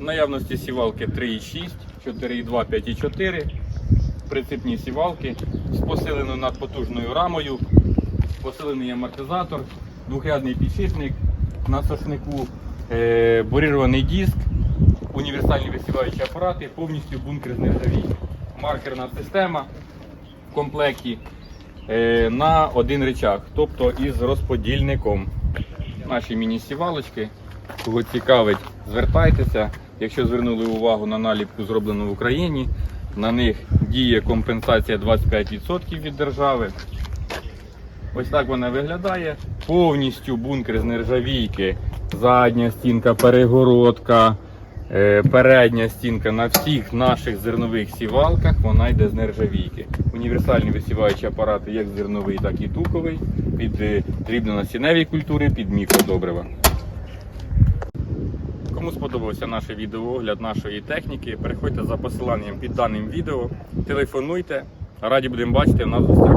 Наявності сівалки 3,6, 4,2, 5,4. Прицепні сівалки з посиленою надпотужною рамою, посилений амортизатор, двохрядний підшипник на сошнику, е, борірований диск, універсальні висіваючі апарати, повністю бункер з нержавійки. Маркерна система в комплекті е, на один речах, тобто із розподільником. Наші міні-сівалочки. Кого цікавить, звертайтеся. Якщо звернули увагу на наліпку, зроблену в Україні, на них діє компенсація 25% від держави. Ось так вона виглядає. Повністю бункер з нержавійки, задня стінка, перегородка, е, передня стінка на всіх наших зернових сівалках вона йде з нержавійки. Універсальні висіваючі апарати, як зерновий, так і туковий, під е, дрібно-насінневі культури, під мікродобрива. Кому сподобався наш відеоогляд нашої техніки, переходьте за посиланням під даним відео, телефонуйте. Раді будемо бачити в нас в гостях.